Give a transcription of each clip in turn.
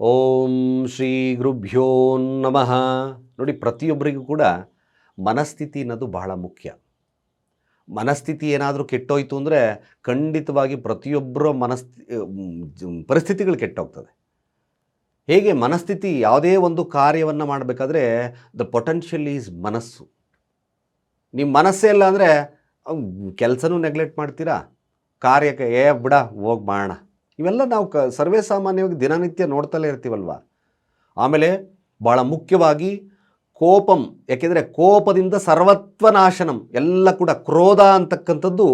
ಓಂ ಶ್ರೀ ಗುರುಭ್ಯೋ ನಮಃ. ನೋಡಿ, ಪ್ರತಿಯೊಬ್ಬರಿಗೂ ಕೂಡ ಮನಸ್ಥಿತಿ ಅನ್ನೋದು ಬಹಳ ಮುಖ್ಯ. ಮನಸ್ಥಿತಿ ಏನಾದರೂ ಕೆಟ್ಟೋಯ್ತು ಅಂದರೆ ಖಂಡಿತವಾಗಿ ಪ್ರತಿಯೊಬ್ಬರ ಮನಸ್ಥಿ ಪರಿಸ್ಥಿತಿಗಳು ಕೆಟ್ಟೋಗ್ತದೆ. ಹೇಗೆ ಮನಸ್ಥಿತಿ ಯಾವುದೇ ಒಂದು ಕಾರ್ಯವನ್ನು ಮಾಡಬೇಕಾದ್ರೆ ದ ಪೊಟೆನ್ಷಿಯಲ್ ಈಸ್ ಮನಸ್ಸು. ನಿಮ್ಮ ಮನಸ್ಸೇ ಇಲ್ಲ ಅಂದರೆ ಕೆಲಸನೂ ನೆಗ್ಲೆಕ್ಟ್ ಮಾಡ್ತೀರಾ? ಕಾರ್ಯಕ್ಕೆ, ಏ, ಬಿಡ, ಹೋಗಿ ಮಾಡೋಣ ಇವೆಲ್ಲ ನಾವು ಕ ಸರ್ವೇ ಸಾಮಾನ್ಯವಾಗಿ ದಿನನಿತ್ಯ ನೋಡ್ತಲೇ ಇರ್ತೀವಲ್ವ? ಆಮೇಲೆ ಭಾಳ ಮುಖ್ಯವಾಗಿ ಕೋಪಂ, ಯಾಕೆಂದರೆ ಕೋಪದಿಂದ ಸರ್ವತ್ವ ನಾಶನಂ, ಎಲ್ಲ ಕೂಡ ಕ್ರೋಧ ಅಂತಕ್ಕಂಥದ್ದು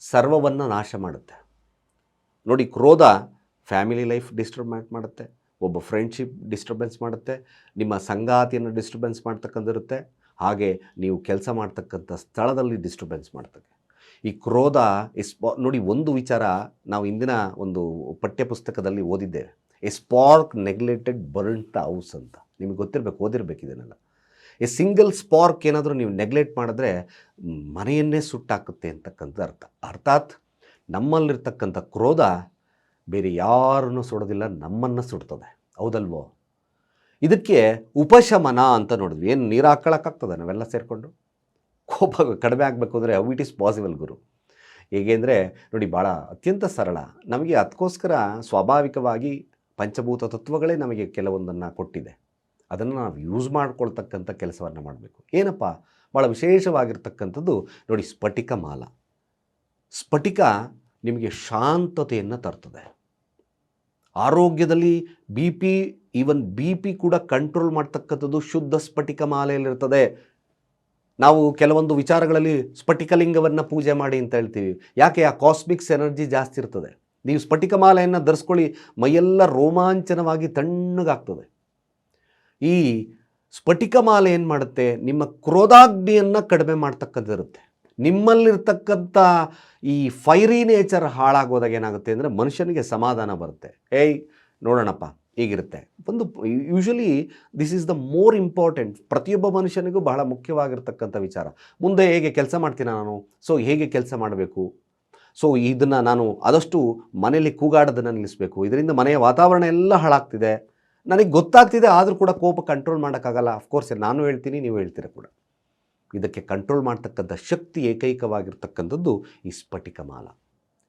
ಸರ್ವವನ್ನು ನಾಶ ಮಾಡುತ್ತೆ. ನೋಡಿ, ಕ್ರೋಧ ಫ್ಯಾಮಿಲಿ ಲೈಫ್ ಡಿಸ್ಟರ್ಬ್ ಮಾಡುತ್ತೆ, ಒಬ್ಬ ಫ್ರೆಂಡ್ಶಿಪ್ ಡಿಸ್ಟರ್ಬೆನ್ಸ್ ಮಾಡುತ್ತೆ, ನಿಮ್ಮ ಸಂಗಾತಿಯನ್ನು ಡಿಸ್ಟರ್ಬೆನ್ಸ್ ಮಾಡ್ತಕ್ಕಂಥಿರುತ್ತೆ ಹಾಗೆ ನೀವು ಕೆಲಸ ಮಾಡ್ತಕ್ಕಂಥ ಸ್ಥಳದಲ್ಲಿ ಡಿಸ್ಟರ್ಬೆನ್ಸ್ ಮಾಡ್ತದೆ. ಈ ಕ್ರೋಧ ಎಸ್ ನೋಡಿ ಒಂದು ವಿಚಾರ ನಾವು ಇಂದಿನ ಒಂದು ಪಠ್ಯಪುಸ್ತಕದಲ್ಲಿ ಓದಿದ್ದೇವೆ. A spark neglected burn the house ಅಂತ. ನಿಮಗೆ ಗೊತ್ತಿರಬೇಕು, ಓದಿರಬೇಕು ಇದನ್ನೆಲ್ಲ. ಎ ಸಿಂಗಲ್ ಸ್ಪಾರ್ಕ್ ಏನಾದರೂ ನೀವು ನೆಗ್ಲೆಕ್ಟ್ ಮಾಡಿದ್ರೆ ಮನೆಯನ್ನೇ ಸುಟ್ಟಾಕುತ್ತೆ ಅಂತಕ್ಕಂಥ ಅರ್ಥ. ಅರ್ಥಾತ್ ನಮ್ಮಲ್ಲಿರ್ತಕ್ಕಂಥ ಕ್ರೋಧ ಬೇರೆ ಯಾರನ್ನು ಸುಡೋದಿಲ್ಲ, ನಮ್ಮನ್ನು ಸುಡ್ತದೆ. ಹೌದಲ್ವೋ? ಇದಕ್ಕೆ ಉಪಶಮನ ಅಂತ ನೋಡಿದ್ವಿ. ಏನು ನೀರು ಹಾಕ್ಕೊಳಕ್ಕಾಗ್ತದೆ ನಾವೆಲ್ಲ ಸೇರಿಕೊಂಡು? ಕೋಪ ಕಡಿಮೆ ಆಗಬೇಕು ಅಂದರೆ ಹೌ ಇಟ್ ಈಸ್ ಪಾಸಿಬಲ್ ಗುರು. ಹೇಗೆ ಅಂದರೆ, ನೋಡಿ ಭಾಳ ಅತ್ಯಂತ ಸರಳ. ನಮಗೆ ಅದಕ್ಕೋಸ್ಕರ ಸ್ವಾಭಾವಿಕವಾಗಿ ಪಂಚಭೂತ ತತ್ವಗಳೇ ನಮಗೆ ಕೆಲವೊಂದನ್ನು ಕೊಟ್ಟಿದೆ. ಅದನ್ನು ನಾವು ಯೂಸ್ ಮಾಡ್ಕೊಳ್ತಕ್ಕಂಥ ಕೆಲಸವನ್ನು ಮಾಡಬೇಕು. ಏನಪ್ಪ? ಭಾಳ ವಿಶೇಷವಾಗಿರ್ತಕ್ಕಂಥದ್ದು, ನೋಡಿ ಸ್ಫಟಿಕ ಮಾಲ. ಸ್ಫಟಿಕ ನಿಮಗೆ ಶಾಂತತೆಯನ್ನು ತರ್ತದೆ. ಆರೋಗ್ಯದಲ್ಲಿ B P even B P ಕೂಡ ಕಂಟ್ರೋಲ್ ಮಾಡ್ತಕ್ಕಂಥದ್ದು ಶುದ್ಧ ಸ್ಫಟಿಕ ಮಾಲೆಯಲ್ಲಿರ್ತದೆ. ನಾವು ಕೆಲವೊಂದು ವಿಚಾರಗಳಲ್ಲಿ ಸ್ಫಟಿಕಲಿಂಗವನ್ನು ಪೂಜೆ ಮಾಡಿ ಅಂತ ಹೇಳ್ತೀವಿ. ಯಾಕೆ? ಆ ಕಾಸ್ಮಿಕ್ಸ್ ಎನರ್ಜಿ ಜಾಸ್ತಿ ಇರ್ತದೆ. ನೀವು ಸ್ಫಟಿಕ ಮಾಲೆಯನ್ನು ಧರಿಸ್ಕೊಳ್ಳಿ, ಮೈಯೆಲ್ಲ ರೋಮಾಂಚನವಾಗಿ ತಣ್ಣಗಾಗ್ತದೆ. ಈ ಸ್ಫಟಿಕ ಮಾಲೆ ಏನು ಮಾಡುತ್ತೆ? ನಿಮ್ಮ ಕ್ರೋಧಾಗ್ನಿಯನ್ನು ಕಡಿಮೆ ಮಾಡ್ತಕ್ಕಂಥದ್ದಿರುತ್ತೆ. ನಿಮ್ಮಲ್ಲಿರ್ತಕ್ಕಂಥ ಈ ಫೈರಿ ನೇಚರ್ ಹಾಳಾಗೋದಾಗ ಏನಾಗುತ್ತೆ ಅಂದರೆ ಮನುಷ್ಯನಿಗೆ ಸಮಾಧಾನ ಬರುತ್ತೆ. ಏಯ್, ನೋಡೋಣಪ್ಪ. ಹೀಗಿರುತ್ತೆ ಒಂದು usually this is the more important ಪ್ರತಿಯೊಬ್ಬ ಮನುಷ್ಯನಿಗೂ ಬಹಳ ಮುಖ್ಯವಾಗಿರ್ತಕ್ಕಂಥ ವಿಚಾರ. ಮುಂದೆ ಹೇಗೆ ಕೆಲಸ ಮಾಡ್ತೀನಿ ನಾನು? ಸೊ ಹೇಗೆ ಕೆಲಸ ಮಾಡಬೇಕು? ಸೊ ಇದನ್ನು ನಾನು ಆದಷ್ಟು ಮನೆಯಲ್ಲಿ ಕೂಗಾಡೋದನ್ನು ನಿಲ್ಲಿಸಬೇಕು. ಇದರಿಂದ ಮನೆಯ ವಾತಾವರಣ ಎಲ್ಲ ಹಾಳಾಗ್ತಿದೆ. ನನಗೆ ಗೊತ್ತಾಗ್ತಿದೆ, ಆದರೂ ಕೂಡ ಕೋಪ ಕಂಟ್ರೋಲ್ ಮಾಡೋಕ್ಕಾಗಲ್ಲ. ಅಫ್ಕೋರ್ಸ್ ನಾನು ಹೇಳ್ತೀನಿ, ನೀವು ಹೇಳ್ತೀರ ಕೂಡ. ಇದಕ್ಕೆ ಕಂಟ್ರೋಲ್ ಮಾಡ್ತಕ್ಕಂಥ ಶಕ್ತಿ ಏಕೈಕವಾಗಿರ್ತಕ್ಕಂಥದ್ದು ಈ ಸ್ಫಟಿಕ ಮಾಲ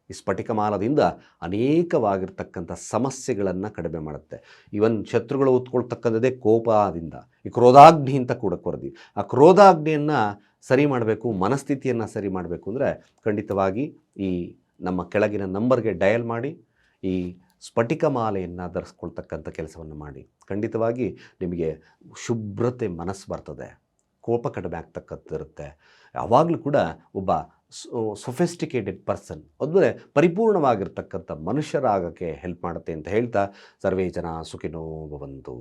ಈ ಸ್ಫಟಿಕಮಾಲದಿಂದ ಅನೇಕವಾಗಿರ್ತಕ್ಕಂಥ ಸಮಸ್ಯೆಗಳನ್ನು ಕಡಿಮೆ ಮಾಡುತ್ತೆ. ಇವನ್ ಶತ್ರುಗಳು ಉತ್ಕೊಳ್ತಕ್ಕಂಥದ್ದೇ ಕೋಪದಿಂದ, ಈ ಕ್ರೋಧಾಗ್ನಿ ಅಂತ ಕೂಡ ಕೊರದಿ. ಆ ಕ್ರೋಧಾಗ್ನಿಯನ್ನು ಸರಿ ಮಾಡಬೇಕು, ಮನಸ್ಥಿತಿಯನ್ನು ಸರಿ ಮಾಡಬೇಕು ಅಂದರೆ ಖಂಡಿತವಾಗಿ ಈ ನಮ್ಮ ಕೆಳಗಿನ ನಂಬರ್ಗೆ ಡಯಲ್ ಮಾಡಿ, ಈ ಸ್ಫಟಿಕ ಮಾಲೆಯನ್ನು ಧರಿಸ್ಕೊಳ್ತಕ್ಕಂಥ ಕೆಲಸವನ್ನು ಮಾಡಿ. ಖಂಡಿತವಾಗಿ ನಿಮಗೆ ಶುಭ್ರತೆ ಮನಸ್ಸು ಬರ್ತದೆ. ಕೋಪ ಕಡಿಮೆ ಆಗ್ತಕ್ಕಂಥದ್ದಿರುತ್ತೆ. ಯಾವಾಗಲೂ ಕೂಡ ಒಬ್ಬ ಸೊಫೆಸ್ಟಿಕೇಟೆಡ್ ಪರ್ಸನ್ ಅಂದರೆ ಪರಿಪೂರ್ಣವಾಗಿರ್ತಕ್ಕಂಥ ಮನುಷ್ಯರಾಗಕ್ಕೆ ಹೆಲ್ಪ್ ಮಾಡುತ್ತೆ ಅಂತ ಹೇಳ್ತಾ ಸರ್ವೇ ಜನ ಸುಖಿನೋ ಭವಂತು